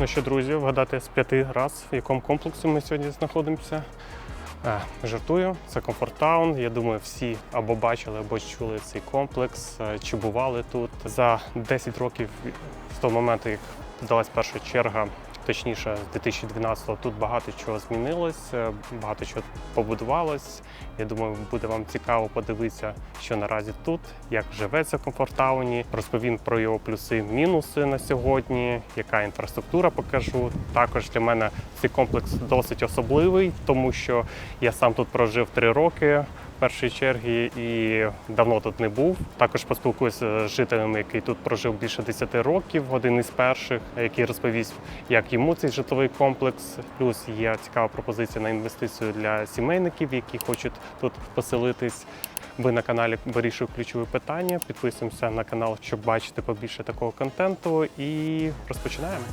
Ну що, друзі, вгадати з п'яти раз, в якому комплексі ми сьогодні знаходимося. А, жартую, це Comfort Town. Я думаю, всі або бачили, або чули цей комплекс, е, чи бували тут. За 10 років з того моменту, як здалась перша черга, точніше, з 2012-го, тут багато чого змінилось, е, багато чого побудувалось. Я думаю, буде вам цікаво подивитися, що наразі тут, як живеться в Комфорт-тауні. Розповім про його плюси, мінуси на сьогодні, яка інфраструктура покажу. Також для мене цей комплекс досить особливий, тому що я сам тут прожив три роки першої черги і давно тут не був. Також поспілкуюся з жителями, який тут прожив більше 10 років, один із перших, який розповість, як йому цей житловий комплекс. Плюс є цікава пропозиція на інвестицію для сімейників, які хочуть тут поселитись. Ви на каналі вирішую ключові питання. Підписуємося на канал, щоб бачити побільше такого контенту. І розпочинаємо.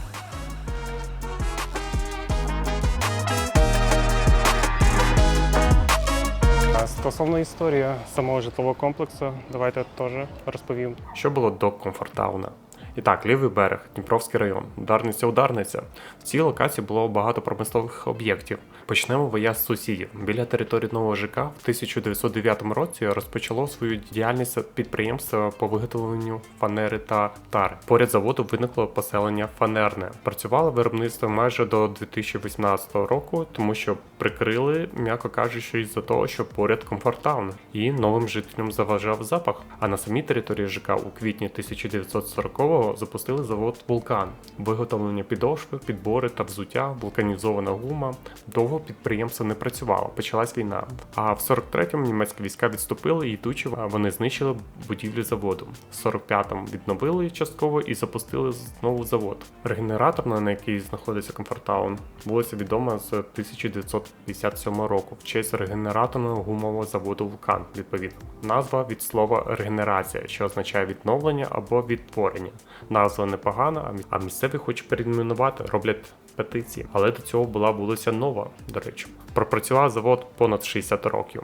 Стосовно історії самого житлового комплексу, давайте теж розповім. Що було до Комфортауна? І так, лівий берег, Дніпровський район, ударниця ударниця. В цій локації було багато промислових об'єктів. Почнемо виїзд з сусідів. Біля території нового ЖК в 1909 році розпочало свою діяльність підприємство по виготовленню фанери та тари. Поряд заводу виникло поселення фанерне. Працювало виробництво майже до 2018 року, тому що прикрили, м'яко кажучи, із-за того, що поряд комфортаун і новим жителям заважав запах. А на самій території ЖК у квітні 1940-го запустили завод Вулкан, виготовлення підошви, підбори та взуття, вулканізована гума. Довго підприємство не працювало, почалась війна. А в 43-му німецькі війська відступили і йдучи, вони знищили будівлю заводу. В 45-му відновили частково і запустили знову завод. Регенераторна, на якій знаходиться Комфортаун, вулиця відома з 1957 року в честь регенераторного гумового заводу Вулкан. Відповідно, назва від слова регенерація, що означає відновлення або відтворення. Назва непогана, а місцеві хочуть перейменувати, роблять петиції. Але до цього була вулиця Нова, до речі. Пропрацював завод понад 60 років.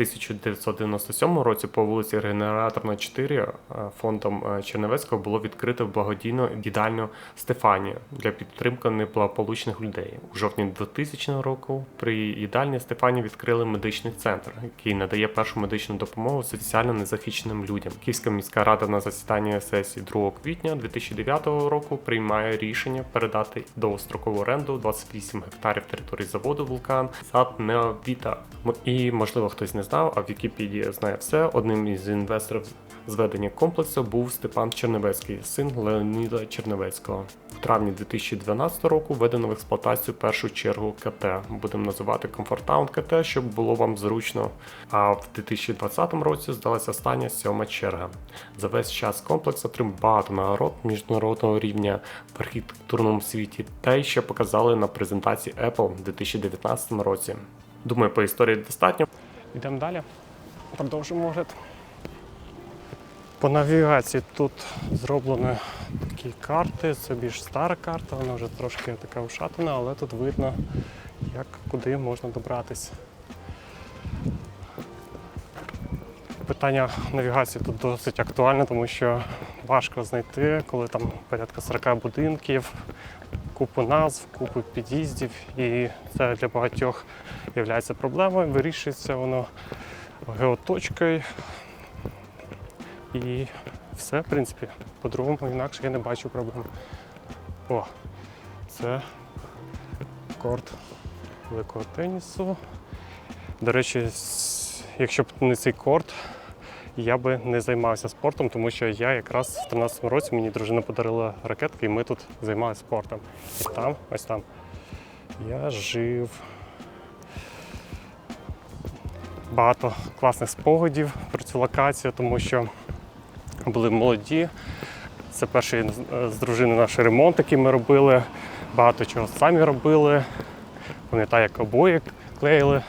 В 1997 році по вулиці Регенераторна 4 е, фондом е, Черневецького було відкрито благодійну їдальню Стефанія для підтримки неблагополучних людей. У жовтні 2000 року при їдальні Стефанії відкрили медичний центр, який надає першу медичну допомогу соціально незахищеним людям. Київська міська рада на засіданні сесії 2 квітня 2009 року приймає рішення передати довгострокову оренду 28 гектарів території заводу Вулкан сад Неовіта. І можливо хтось не знав, а Вікіпедія знає все. Одним із інвесторів зведення комплексу був Степан Черневецький, син Леоніда Черневецького. В травні 2012 року введено в експлуатацію першу чергу КТ. Будемо називати Комфортаун КТ, щоб було вам зручно. А в 2020 році здалася остання сьома черга. За весь час комплекс отримав багато нагород міжнародного рівня в архітектурному світі, й ще показали на презентації Apple в 2019 році. Думаю, по історії достатньо. Йдемо далі. Продовжимо огляд. По навігації тут зроблені такі карти. Це більш стара карта, вона вже трошки така ушатана, але тут видно, як куди можна добратися. Питання навігації тут досить актуальне, тому що важко знайти, коли там порядка 40 будинків, купу назв, купу під'їздів, і це для багатьох є проблемою. Вирішується воно геоточкою. І все, в принципі, по-другому інакше я не бачу проблем. О, це корт великого тенісу. До речі, якщо б не цей корт, я би не займався спортом, тому що я якраз в 13 році мені дружина подарила ракетки, і ми тут займалися спортом. І там, ось там, я жив. Багато класних спогадів про цю локацію, тому що були молоді. Це перший з дружини наш ремонт, який ми робили. Багато чого самі робили. Пам'ятаю, як обої клеїли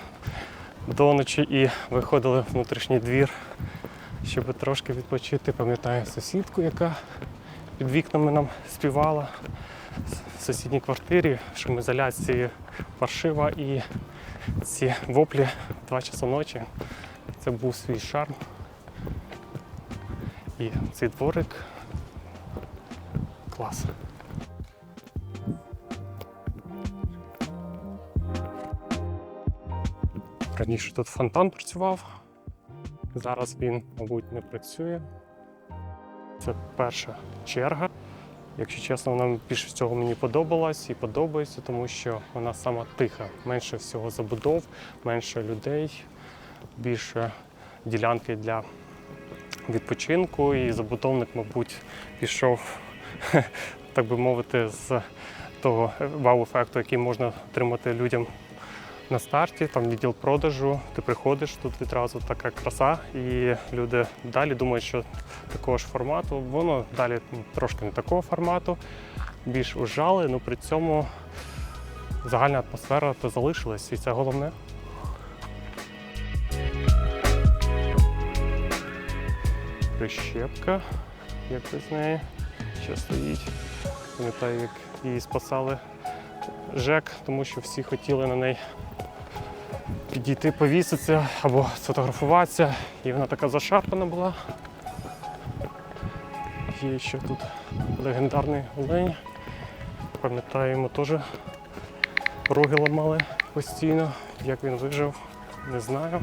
до ночі і виходили в внутрішній двір, щоб трошки відпочити. Пам'ятаю сусідку, яка під вікнами нам співала в сусідній квартирі, шумоізоляції паршива і ці воплі 2 часа ночі. Це був свій шарм. І цей дворик клас. Раніше тут фонтан працював, зараз він, мабуть, не працює. Це перша черга. Якщо чесно, вона більше всього мені подобалась і подобається, тому що вона сама тиха. Менше всього забудов, менше людей, більше ділянки для відпочинку. І забудовник, мабуть, пішов, так би мовити, з того вау-ефекту, який можна отримати людям на старті, там відділ продажу, ти приходиш, тут відразу така краса, і люди далі думають, що такого ж формату, воно далі трошки не такого формату, більш ужали, але при цьому загальна атмосфера то залишилась, і це головне. Прищепка, як без неї, ще стоїть. Пам'ятаю, як її спасали ЖЕК, тому що всі хотіли на неї підійти повіситися або сфотографуватися. І вона така зашарпана була. Є ще тут легендарний олень. Пам'ятаємо, теж роги ламали постійно. Як він вижив, не знаю.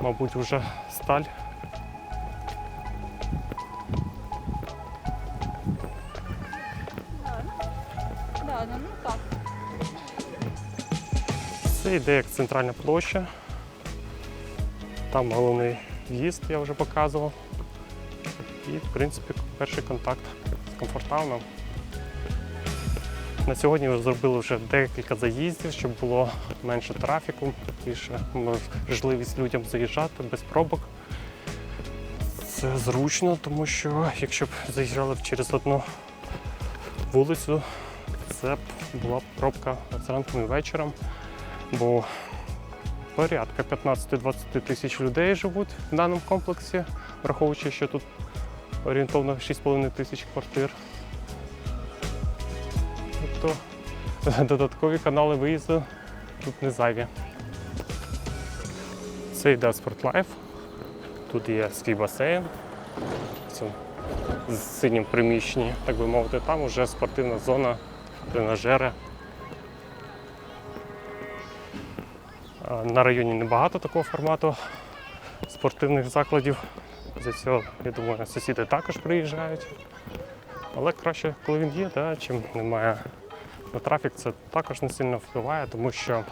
Мабуть, вже сталь. Це йде як центральна площа. Там головний в'їзд, я вже показував. І, в принципі, перший контакт з комфортауном. На сьогодні ми зробили вже декілька заїздів, щоб було менше трафіку, більше можливість людям заїжджати без пробок. Це зручно, тому що якщо б заїжджали через одну вулицю, це б була б пробка зранку і вечором бо порядка 15-20 тисяч людей живуть в даному комплексі, враховуючи, що тут орієнтовно 6,5 тисяч квартир. Тобто додаткові канали виїзду тут не зайві. Це йде Спортлайф. Тут є свій басейн. В цьому синім приміщенні, так би мовити, там вже спортивна зона, тренажери. На районі небагато такого формату спортивних закладів. За цього, я думаю, сусіди також приїжджають. Але краще, коли він є, да, чим немає. На трафік це також не сильно впливає, тому що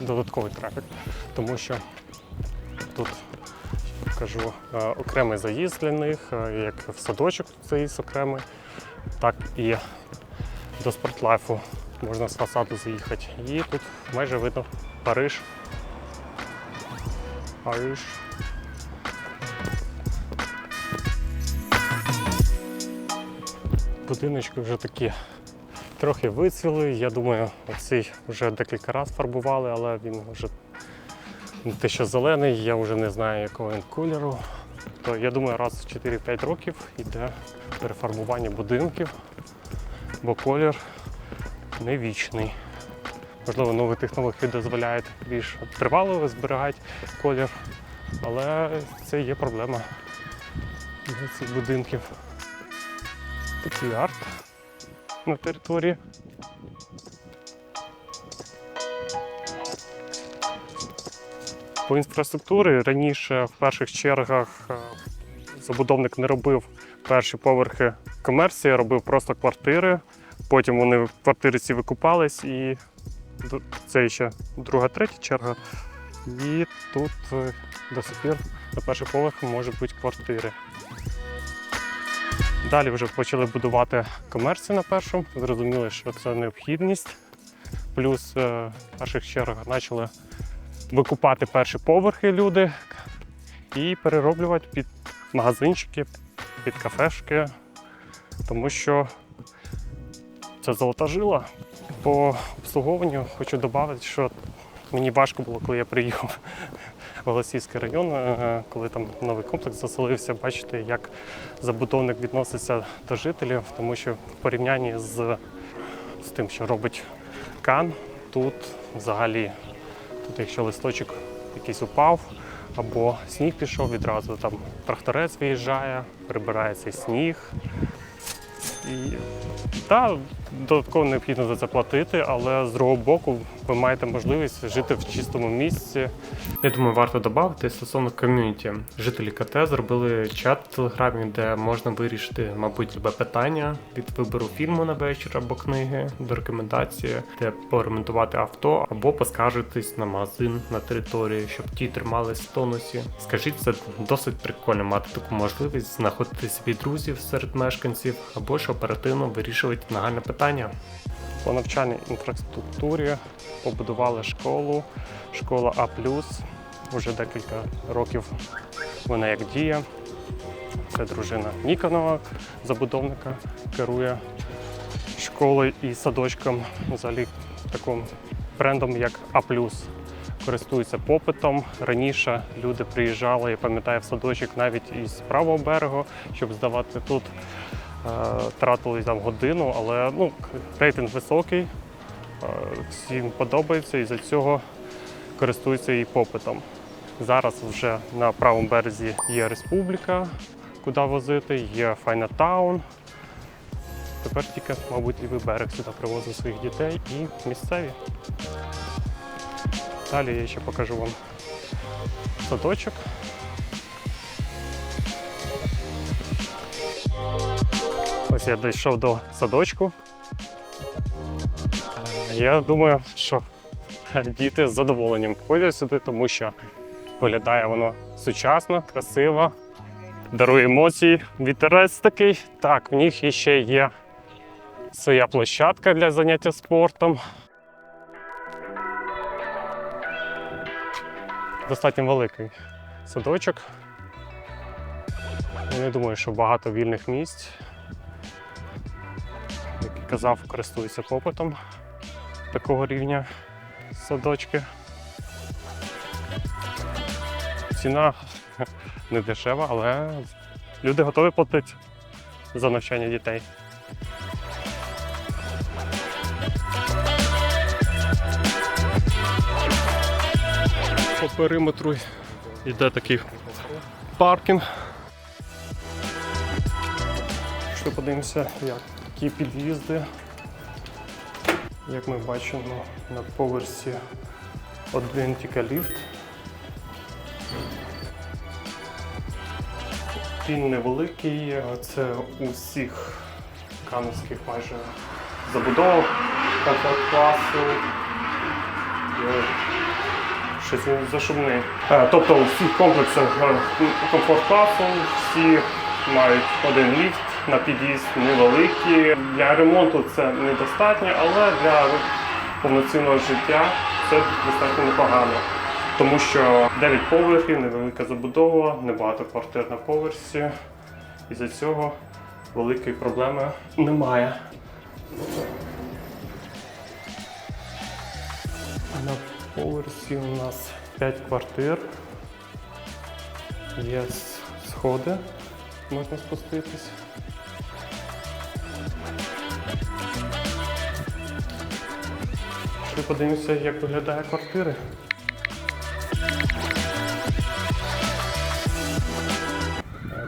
додатковий трафік, тому що тут кажу е, окремий заїзд для них, е, як в садочок заїзд окремий, так і до спортлайфу можна з фасаду заїхати. І тут майже видно Париж. Париж. Будиночки вже такі трохи вицвіли. Я думаю, оцей вже декілька разів фарбували, але він вже те, що зелений, я вже не знаю, якого він кольору. То я думаю, раз в 4-5 років йде перефарбування будинків, бо колір не вічний. Можливо, нові технології дозволяють більш тривало зберігати колір, але це є проблема для цих будинків. Такий арт на території. По інфраструктурі раніше в перших чергах е, забудовник не робив перші поверхи комерції, робив просто квартири. Потім вони квартири ці викупались і це ще друга, третя черга. І тут е, до сих пір на перший поверх можуть бути квартири. Далі вже почали будувати комерцію на першому, зрозуміли, що це необхідність. Плюс е, в перших чергах почали викупати перші поверхи люди і перероблювати під магазинчики, під кафешки, тому що це золота жила. По обслуговуванню хочу додати, що мені важко було, коли я приїхав в Голосівський район, е, коли там новий комплекс заселився, бачити, як забудовник відноситься до жителів, тому що в порівнянні з, з тим, що робить Кан, тут взагалі, тут якщо листочок якийсь упав, або сніг пішов відразу, там тракторець виїжджає, прибирає цей сніг. І так, додатково необхідно за це платити, але з другого боку ви маєте можливість жити в чистому місці. Я думаю, варто додати стосовно ком'юніті. Жителі КТ зробили чат в телеграмі, де можна вирішити, мабуть, любе питання від вибору фільму на вечір або книги до рекомендації, де поремонтувати авто або поскаржитись на магазин на території, щоб ті тримались в тонусі. Скажіть, це досить прикольно мати таку можливість знаходити собі друзів серед мешканців або ж оперативно вирішувати нагальне питання. По навчальній інфраструктурі побудували школу, школа А. Уже декілька років вона як діє. Це дружина Ніконова, забудовника, керує школою і садочком, взагалі таким брендом, як А. Користується попитом. Раніше люди приїжджали, я пам'ятаю, в садочок навіть із правого берегу, щоб здавати тут. Е, Тратили там годину, але ну, рейтинг високий, е, всім подобається і за цього користуються і попитом. Зараз вже на правому березі є республіка, куди возити, є Файнатаун. Тепер тільки, мабуть, лівий берег сюди привозить своїх дітей і місцеві. Далі я ще покажу вам садочок. Ось я дійшов до садочку. Я думаю, що діти з задоволенням ходять сюди, тому що виглядає воно сучасно, красиво, дарує емоції. Вітерець такий. Так, в них іще є своя площадка для заняття спортом. Достатньо великий садочок. Я не думаю, що багато вільних місць. Як казав, користуються попитом такого рівня садочки. Ціна не дешева, але люди готові платити за навчання дітей. По периметру йде такий паркінг. Що подивимося, які під'їзди. Як ми бачимо, на поверсі один тільки ліфт. Він невеликий, це у всіх канівських майже забудов, комфорт класу. Е, Щось він зашумний. Е, Тобто у всіх комплексах е, комфорт класу всі мають один ліфт на під'їзд невеликий. Для ремонту це недостатньо, але для повноцінного життя це достатньо непогано. Тому що 9 поверхів, невелика забудова, небагато квартир на поверсі. І за цього великої проблеми немає. На поверсі у нас 5 квартир. Є сходи, можна спуститись. Подивимося, як виглядає квартири.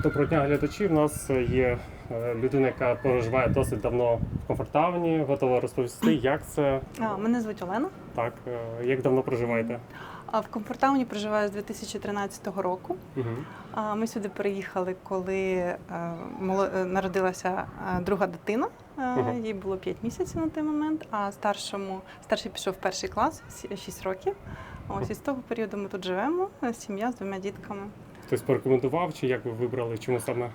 Доброго дня, глядачі. У нас є е, людина, яка проживає досить давно в комфортауні, готова розповісти, як це А, Мене звуть Олена. так, е, як давно проживаєте. А в Комфортауні проживаю з 2013 року. Угу. Ми сюди приїхали, коли е, народилася друга дитина. Е. Їй було 5 місяців на той момент, а старшому старший пішов в перший клас 6 років. Ось і з того періоду ми тут живемо. е, Сім'я з двома дітками. Хтось порекомендував, чи як ви вибрали, чому саме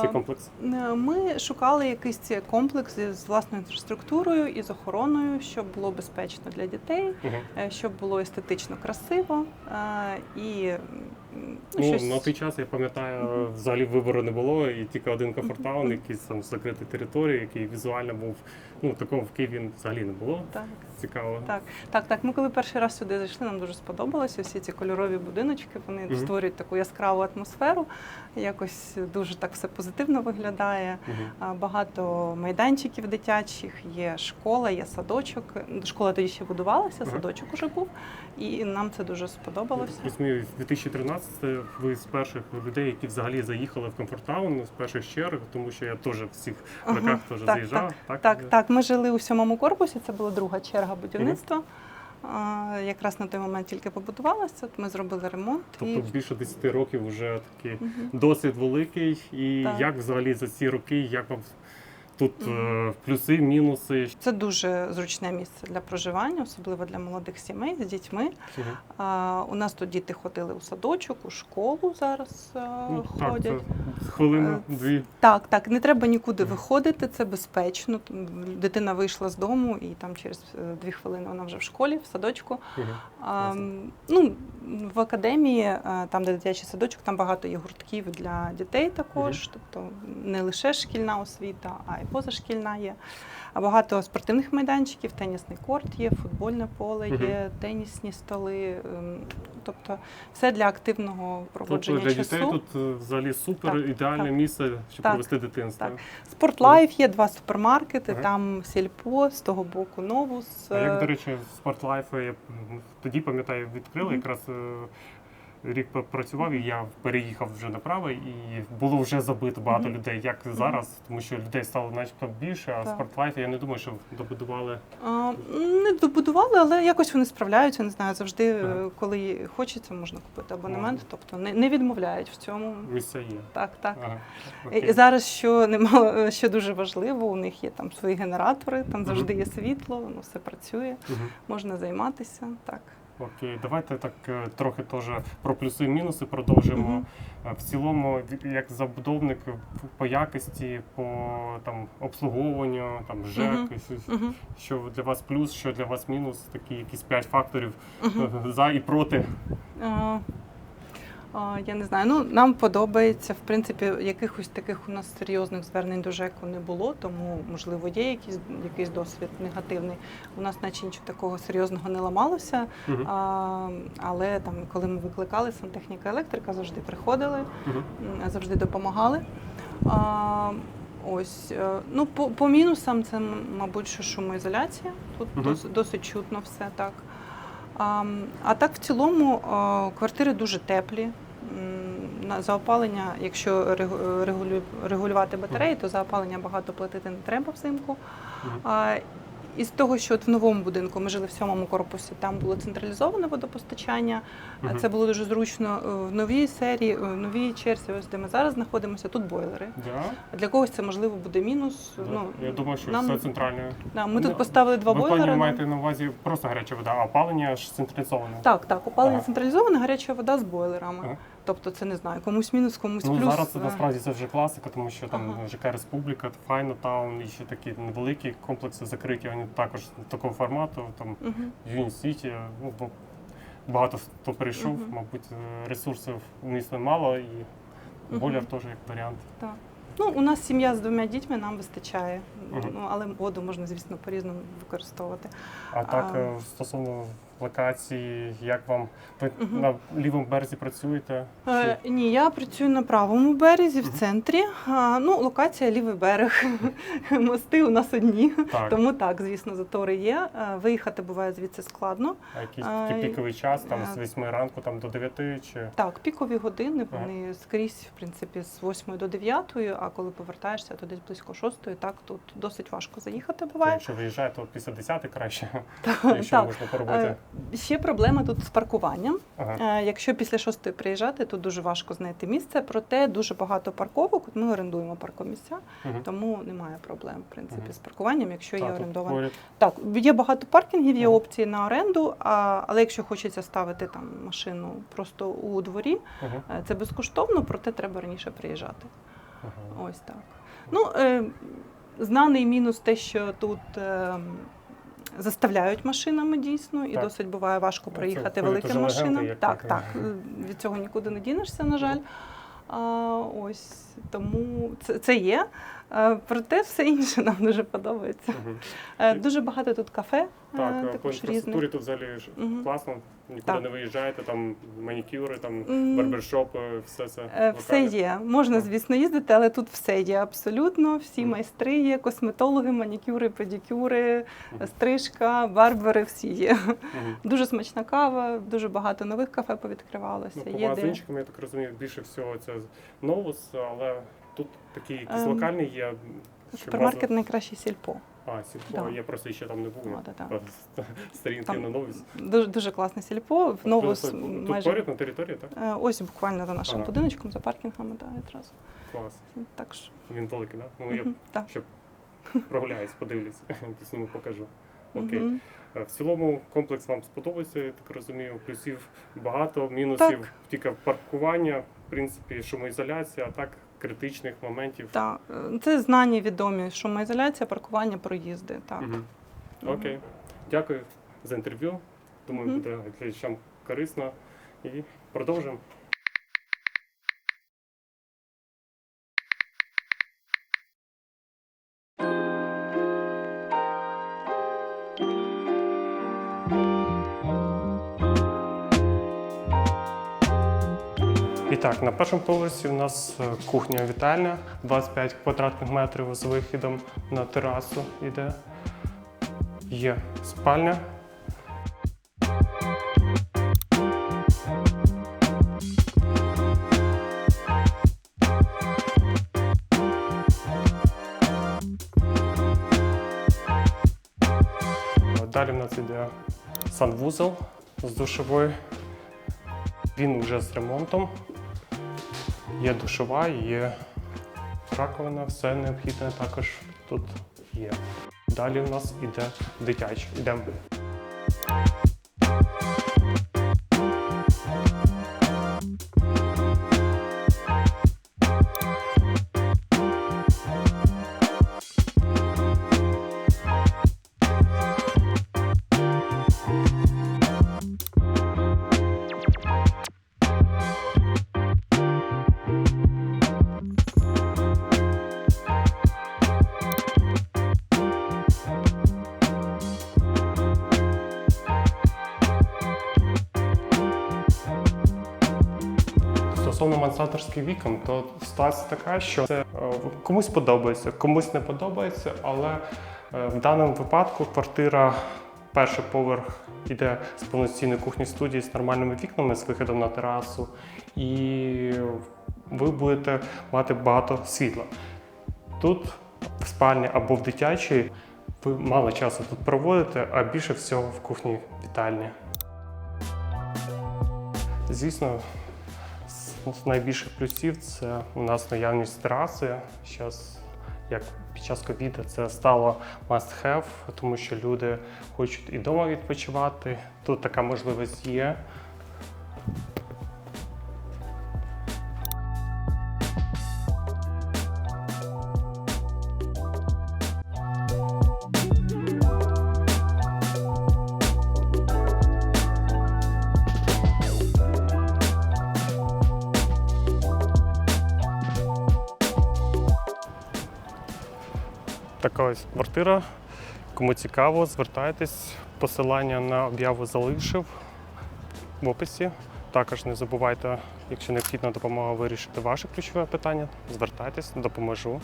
цей комплекс? Е, Ми шукали якийсь цей комплекс з власною інфраструктурою і з охороною, щоб було безпечно для дітей, Угу. е, щоб було естетично красиво і ну, Ну, щось на той час я пам'ятаю, взагалі вибору не було, і тільки один Кафортаун, якийсь там закритий території, який візуально був. Ну такого в Києві взагалі не було. так. Цікаво. Так, так, так. Ми коли перший раз сюди зайшли, нам дуже сподобалося. Всі ці кольорові будиночки вони Мгм. створюють таку яскраву атмосферу. Якось дуже так все позитивно виглядає. А, Багато майданчиків дитячих, є школа, є садочок. Школа тоді ще будувалася, садочок уже був, і нам це дуже сподобалося. Розумію, 2013 ви з перших людей, які взагалі заїхали в Комфортаун, з перших черг, тому що я теж в цих роках теж так, заїжджав. Так, Так, так. Ми жили у сьомому корпусі. Це була друга черга будівництва. А, Якраз на той момент тільки побудувалася. Ми зробили ремонт. Тобто і... більше 10 років вже такий угу. досвід великий. І Так. як взагалі за ці роки, як вам тут е, плюси, мінуси? Це дуже зручне місце для проживання, особливо для молодих сімей з дітьми. Мгм. А, у нас тут діти ходили у садочок, у школу зараз а, Ну, так, ходять. це хвилину, Е, дві. Так, так, не треба нікуди виходити, це безпечно. Дитина вийшла з дому і там через е, дві хвилини вона вже в школі, в садочку. Мгм. А, Класно. ну, в академії, е, там, де дитячий садочок, там багато є гуртків для дітей також. Тобто не лише шкільна освіта, а й позашкільна є. А багато спортивних майданчиків, тенісний корт є, футбольне поле є, тенісні столи. ем, Тобто все для активного Тобто проводження для часу. дітей тут е, взагалі супер, Так, ідеальне так. місце, щоб Так, провести дитинство. так. Спортлайф є два супермаркети, Ага. там сільпо, з того боку новус. А як, е, до речі, Спортлайф я тоді пам'ятаю, відкрили Мгм. якраз. Е, Рік працював, і я переїхав вже направо, і було вже забито багато Мгм. людей, як зараз, тому що людей стало начебто більше, а. Спортлайф я не думаю, що добудували. А, Не добудували, але якось вони справляються. Не знаю, завжди, е, Ага. коли хочеться, можна купити абонемент, Ага. тобто не, не відмовляють в цьому. Місця є. Так, так. Ага. І зараз, що немало, що дуже важливо, у них є там свої генератори, там завжди є світло, воно все працює, Мгм. можна займатися. Так. Окей, давайте так е, трохи теж про плюси і мінуси продовжимо. Е, В цілому, як забудовник по якості, по там обслуговуванню, там ЖЕК, Угу. що для вас плюс, що для вас мінус, такі якісь п'ять факторів Угу. за і проти. А, Я не знаю. Ну нам подобається. В принципі, якихось таких у нас серйозних звернень до ЖЕКу не було, тому можливо є якийсь якийсь досвід негативний. У нас, наче нічого такого серйозного не ламалося. Мгм. А, але там, коли ми викликали сантехніка електрика, завжди приходили, м, завжди допомагали. А, ось е, ну по, по мінусам це, мабуть, що шумоізоляція. Тут Мгм. дос- досить чутно все так. А, а так в цілому квартири дуже теплі. За опалення, якщо регу- регулювати батареї, то за опалення багато платити не треба взимку. Із того, що от в новому будинку ми жили в сьомому корпусі, там було централізоване водопостачання. Мгм. Це було дуже зручно Е, в новій серії, е, в новій черзі, ось де ми зараз знаходимося. Тут бойлери. Да? Для когось це можливо буде мінус. Да. Ну Я думаю, що нам- все центральне. да, ми Ну, тут поставили два Ви бойлери. маєте на увазі просто гаряча вода, а опалення ж централізоване. Так, так, опалення Ага. централізоване, гаряча вода з бойлерами. Ага. Тобто це не знаю, комусь мінус, комусь Ну плюс. зараз це Е, насправді це вже класика, тому що там Ага. ЖК Республіка, Файно Таун і ще такі невеликі комплекси закриті. Вони також такого формату. Там. Юні Сіті, ну бо багато хто перейшов, Мгм. мабуть, е, ресурсів у міста мало і Мгм. бойлер теж як варіант. Так. Ну, у нас сім'я з двома дітьми, нам вистачає. Мгм. Ну, але воду можна, звісно, по-різному використовувати. А так А. е, стосовно локації, як вам ви Мгм. на лівому березі працюєте? Е, ні, я працюю на правому березі, в центрі. А, ну, локація лівий берег. Мости у нас одні. Так, Тому так, звісно, затори є. Е, Виїхати буває звідси складно. а якийсь а, такий піковий час, там е, з 8 ранку там до 9 чи Так, пікові години Ага. вони скрізь, в принципі, з 8 до 9, а коли повертаєшся, то десь близько 6, так тут досить важко заїхати буває. якщо виїжджає, то після 10 краще, Так, якщо так. можна по роботі. Е, Ще проблема тут з паркуванням. Ага. Е, Якщо після шостої приїжджати, то дуже важко знайти місце. Проте дуже багато парковок. Ми орендуємо паркомісця, Мгм. тому немає проблем в принципі Мгм. з паркуванням, якщо є орендоване. Так, є багато паркінгів, є Мгм. опції на оренду. А, але якщо хочеться ставити там машину просто у дворі, Мгм. е, це безкоштовно, проте треба раніше приїжджати. Ага. Ось так. Ну, е, знаний мінус те, що тут. Е, Заставляють машинами дійсно, і Так. досить буває важко Ну, це проїхати великим машинам. Так, так. е, Від цього нікуди не дінешся, на жаль. А, ось тому це, це є. Е, Проте все інше нам дуже подобається. Е, Дуже багато тут кафе, е, Так, по інфраструктурі тут взагалі класно, нікуди Так. не виїжджаєте, там манікюри, там барбершопи, все це. Все є. Можна, звісно, їздити, але тут все є абсолютно. Всі майстри є, косметологи, манікюри, педикюри, стрижка, барбери, всі є. Дуже смачна кава, дуже багато нових кафе повідкривалося. Ну, по магазинчикам, я так розумію, більше всього це новус, але тут такі якісь Ем, локальні є. що Супермаркет базово- найкраще сільпо. А, сільпо, Да. я просто ще там не був. О, да, да. Сторінки Там на новус. Дуже дуже класне сільпо. В новус Тут, тут майже поряд на території, так? Е, ось буквально за нашим Ага. будиночком, за паркінгами, да, якраз. Клас. Так що Він великий, так? Ну я мгм, ще прогуляюсь, подивлюсь, пісню покажу. Окей. Мгм. Е, В цілому комплекс вам сподобається, я так розумію. Плюсів багато, мінусів Так. тільки паркування, в принципі, шумоізоляція, а так критичних моментів. Так, е, це знані відомі шумоізоляція, паркування, проїзди. Так. Угу. Окей. Дякую за інтерв'ю. Думаю, буде глядачам корисно. І продовжимо. Так, на першому поверсі у нас е, кухня-вітальня, 25 квадратних метрів з вихідом на терасу йде. Є спальня. Далі в нас йде санвузол з душовою. Він вже з ремонтом. Є душова, є раковина, все необхідне також тут є. Далі у нас іде дитячий. Йдемо. Стосовно мансаторських вікон, то ситуація така, що це е, комусь подобається, комусь не подобається, але е, в даному випадку квартира, перший поверх іде з повноцінної кухні студії з нормальними вікнами, з виходом на терасу, і ви будете мати багато світла. Тут в спальні або в дитячій ви мало часу тут проводите, а більше всього в кухні вітальні. Звісно, з- найбільших плюсів це у нас наявність тераси. Зараз, як під час ковіду, це стало must have, тому що люди хочуть і вдома відпочивати. Тут така можливість є. Така ось квартира. Кому цікаво, звертайтесь. Посилання на об'яву залишив в описі. Також не забувайте, якщо необхідна допомога вирішити ваше ключове питання, звертайтесь, допоможу.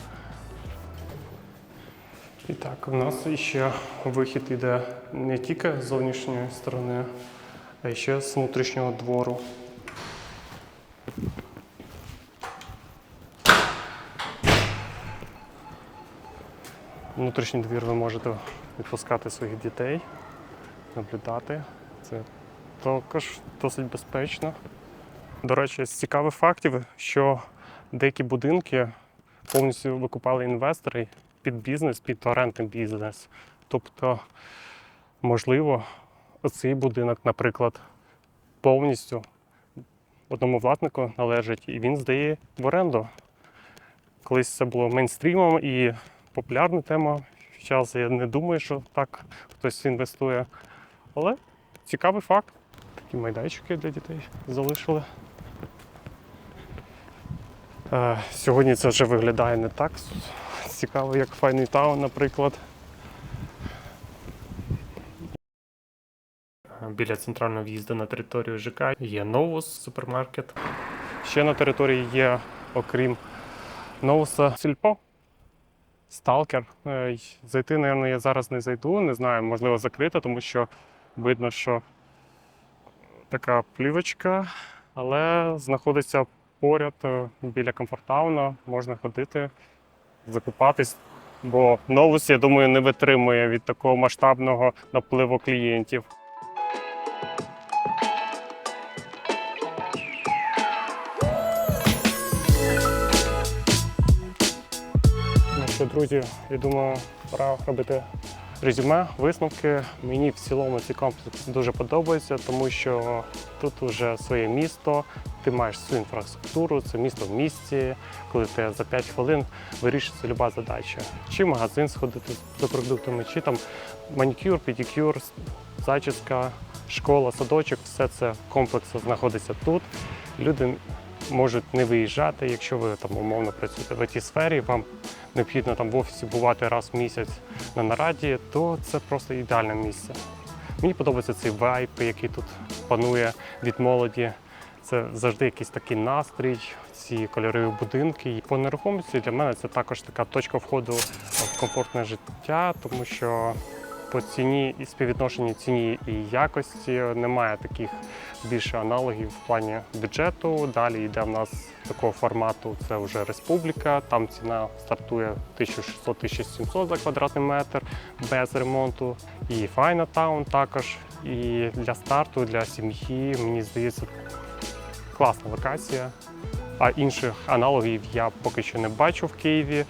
І так, у нас ще вихід іде не тільки з зовнішньої сторони, а ще з внутрішнього двору. Внутрішній двір ви можете відпускати своїх дітей, наблюдати. Це також досить безпечно. До речі, з цікавих фактів, що деякі будинки повністю викупали інвестори під бізнес, під орендний бізнес. Тобто, можливо, цей будинок, наприклад, повністю одному власнику належить, і він здає в оренду. Колись це було мейнстрімом і популярна тема. Зараз я не думаю, що так хтось інвестує. Але цікавий факт. Такі майданчики для дітей залишили. Е, Сьогодні це вже виглядає не так цікаво, як файний таун, наприклад. Біля центрального в'їзду на територію ЖК є Новус супермаркет. Ще на території є, окрім Новуса, сільпо. Сталкер. Е, Зайти, напевно, я зараз не зайду, не знаю, можливо, закрито, тому що видно, що така плівочка, але знаходиться поряд е, біля комфортауна, можна ходити, закупатись. Бо Новус, я думаю, не витримує від такого масштабного напливу клієнтів. Друзі, я думаю, пора робити резюме, висновки. Мені в цілому цей комплекс дуже подобається, тому що тут вже своє місто, ти маєш всю інфраструктуру, це місто в місті, коли ти за 5 хвилин вирішиться люба задача. Чи магазин сходити за продуктами, чи там манікюр, педикюр, зачіска, школа, садочок, все це комплексно знаходиться тут. Люди можуть не виїжджати, якщо ви там умовно працюєте в it сфері, вам необхідно там в офісі бувати раз в місяць на нараді, то це просто ідеальне місце. Мені подобається цей вайп, який тут панує від молоді. Це завжди якийсь такий настрій, ці кольорові будинки. По нерухомості для мене це також така точка входу в комфортне життя, тому що по ціні і співвідношенні ціні і якості немає таких більше аналогів в плані бюджету. Далі йде в нас такого формату, це вже республіка. Там ціна стартує 1600-1700 за квадратний метр без ремонту. І Файна Таун також. І для старту, для сім'ї, мені здається, класна локація. А інших аналогів я поки що не бачу в Києві.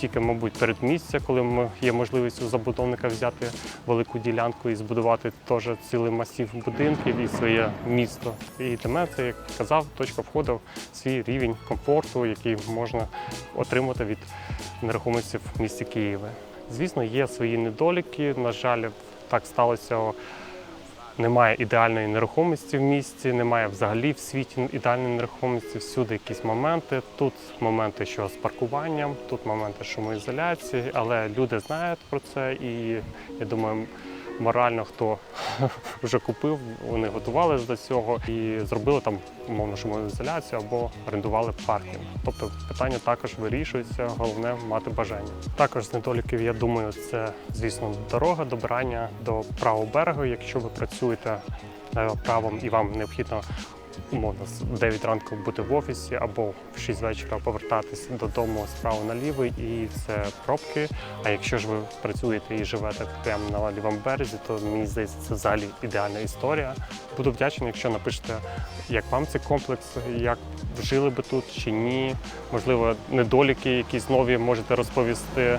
Тільки, мабуть, передмістя, коли є можливість у забудовника взяти велику ділянку і збудувати теж цілий масів будинків і своє місто. І мене це, як казав, точка входу в свій рівень комфорту, який можна отримати від нерухомості в місті Києві. Звісно, є свої недоліки. На жаль, так сталося. Немає ідеальної нерухомості в місті, немає взагалі в світі ідеальної нерухомості. Всюди якісь моменти. Тут моменти, що з паркуванням, тут моменти шумоізоляції, але люди знають про це, і я думаю, морально хто вже купив, вони готувалися до цього і зробили там умовно шумоізоляцію або орендували паркінг. Тобто питання також вирішується, головне мати бажання. Також з недоліків, я думаю, це звісно дорога, добирання до правого берегу. Якщо ви працюєте е, правом і вам необхідно умовно з 9 ранку бути в офісі або в 6 вечора повертатись додому справа наліво, і це пробки. А якщо ж ви працюєте і живете прямо на лівому березі, то мені здається, це взагалі ідеальна історія. Буду вдячний, якщо напишете, як вам цей комплекс, як жили би тут чи ні. Можливо, недоліки якісь нові можете розповісти.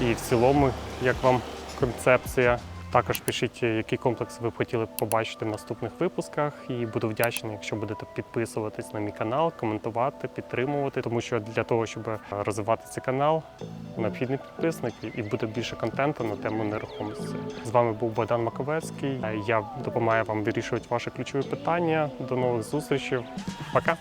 І в цілому, як вам концепція. Також пишіть, який комплекс ви б хотіли побачити в наступних випусках. І буду вдячний, якщо будете підписуватись на мій канал, коментувати, підтримувати, тому що для того, щоб розвивати цей канал, необхідні підписники і буде більше контенту на тему нерухомості. З вами був Богдан Маковецький. Я допомагаю вам вирішувати ваші ключові питання. До нових зустрічей. Пока!